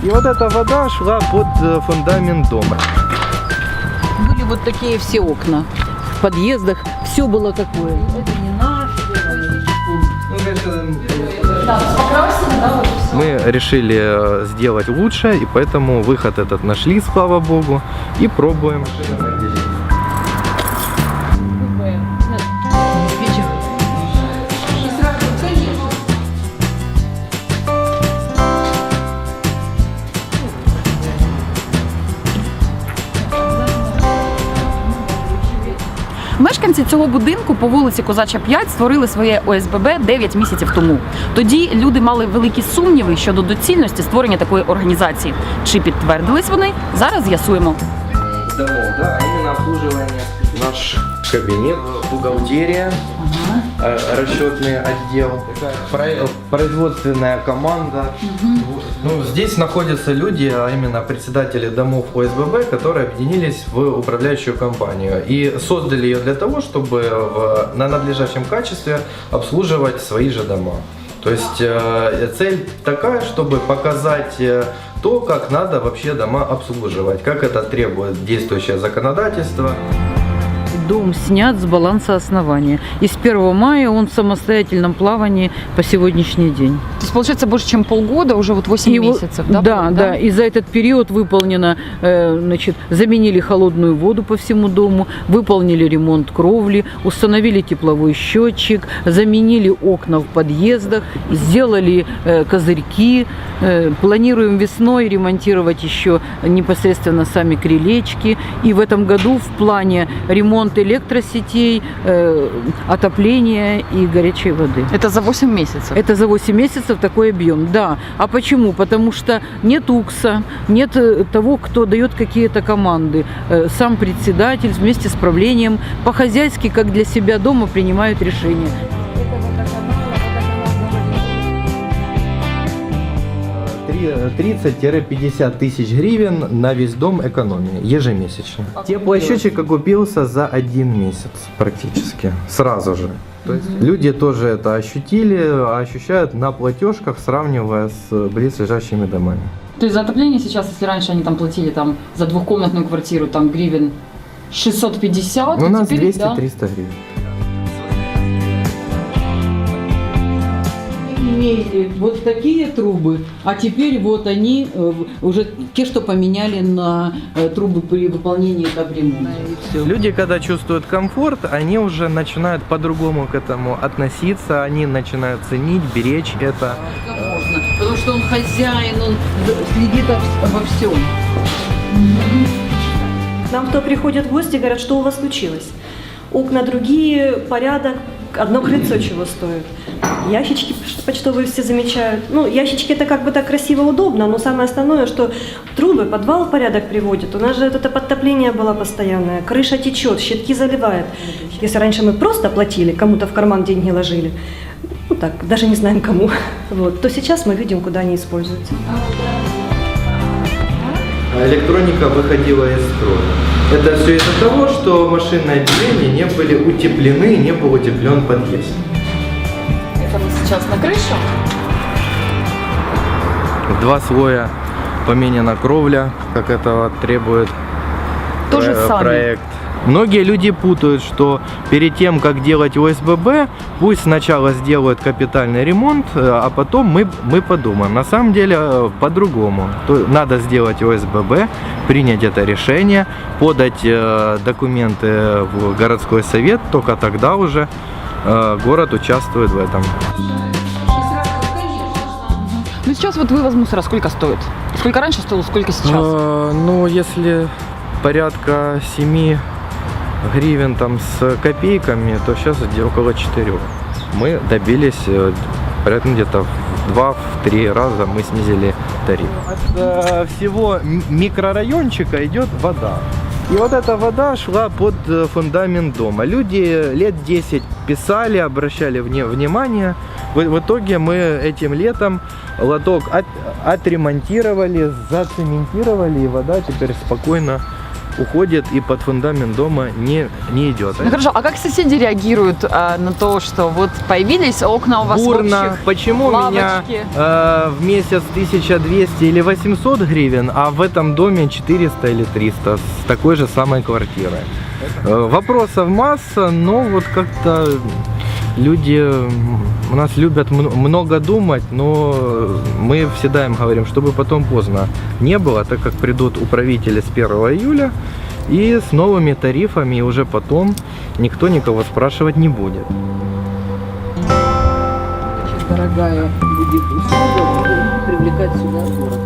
И вот эта вода шла под э, фундамент дома. Были вот такие все окна в подъездах, все было такое. Это не наш, Мы решили э, сделать лучше, и поэтому выход этот нашли, слава богу, и пробуем. Мешканці цього будинку по вулиці Козача 5 створили своє ОСББ 9 місяців тому. Тоді люди мали великі сумніви щодо доцільності створення такої організації. Чи підтвердились вони? Зараз з'ясуємо. домов, да, а іменно обслуживание. Наш кабинет, бухгалтерия, э, расчетный отдел, про- производственная команда. Ну, здесь находятся люди, а именно председатели домов ОСББ, которые объединились в управляющую компанию и создали ее для того, чтобы в- на надлежащем качестве обслуживать свои же дома. То есть э, цель такая, чтобы показать э, то, как надо вообще дома обслуживать, как это требует действующее законодательство. Дом снят с баланса основания. И с 1 мая он в самостоятельном плавании по сегодняшний день. То есть, получается, больше, чем полгода, уже вот 8 И месяцев, да, да? да, И за этот период выполнено, э, значит, заменили холодную воду по всему дому, выполнили ремонт кровли, установили тепловой счетчик, заменили окна в подъездах, сделали э, козырьки. Э, планируем весной ремонтировать еще непосредственно сами крылечки. И в этом году в плане электросетей, э, отопления и горячей воды. Это за 8 месяцев. Это за 8 месяцев такой объем, да. А почему? Потому что нет УКСа, нет э, того, кто дает какие-то команды. Э, Сам председатель вместе с правлением по-хозяйски, как для себя дома, принимают решения. 30-50 тысяч гривен на весь дом экономии ежемесячно. Теплосчетчик окупился за один месяц практически, сразу же. То есть люди тоже это ощутили, а ощущают на платежках, сравнивая с близлежащими домами. То есть за отопление сейчас, если раньше они там платили там за двухкомнатную квартиру там гривен 650, Ну, у то нас теперь, да, 200-300 гривен. Имели вот такие трубы, а теперь вот они э, уже те, что поменяли на э, трубы при выполнении капремонта. Люди, когда чувствуют комфорт, они уже начинают по-другому к этому относиться, они начинают ценить, беречь это. Как можно? Потому что он хозяин, он следит об- обо всем. Нам кто приходит в гости, говорят, что у вас случилось. Окна другие, порядок, одно крыльцо чего стоит. Ящички почтовые все замечают. Ну, ящички это как бы так красиво, удобно, но самое основное, что трубы, подвал в порядок приводят. У нас же это подтопление было постоянное, крыша течет, щитки заливает. Если раньше мы просто платили, кому-то в карман деньги ложили, ну так, даже не знаем кому, вот, то сейчас мы видим, куда они используются. А Электроника выходила из строя. Это все из-за того, что машинные отделения не были утеплены, не был утеплен подъезд. это мы сейчас на крышу. Два слоя поменена кровля, как этого требует Тоже э, сами. Многие люди путают, что перед тем, как делать ОСББ, пусть сначала сделают капитальный ремонт, э, а потом мы, мы подумаем. На самом деле э, по-другому. Надо сделать ОСББ, принять это решение, подать э, документы в городской совет, только тогда уже город участвует в этом. Ну сейчас вот вывоз мусора сколько стоит? Сколько раньше стоило, сколько сейчас? Э, Ну, если порядка 7 гривен там с копейками, то сейчас где около 4. Мы добились э, порядка ну, где-то в 2-3 раза мы снизили тариф. От э, всего микрорайончика идет вода. И вот эта вода шла под э, фундамент дома. Люди лет 10 писали, обращали вне, внимание. В, в итоге мы этим летом лоток от- отремонтировали, зацементировали, и вода теперь спокойно уходит и под фундамент дома не, не идет. Ну хорошо, а как соседи реагируют а, на то, что вот появились окна у вас Бурно. общих? Почему у меня лавочки. э, в месяц 1200 или 800 гривен, а в этом доме 400 или 300 с такой же самой квартирой? Э, вопросов масса, но вот как-то люди у нас любят много думать, но мы всегда им говорим, чтобы потом поздно не было, так как придут управители с 1 июля, и с новыми тарифами и уже потом никто никого спрашивать не будет. Дорогая будет услуга, привлекать сюда город.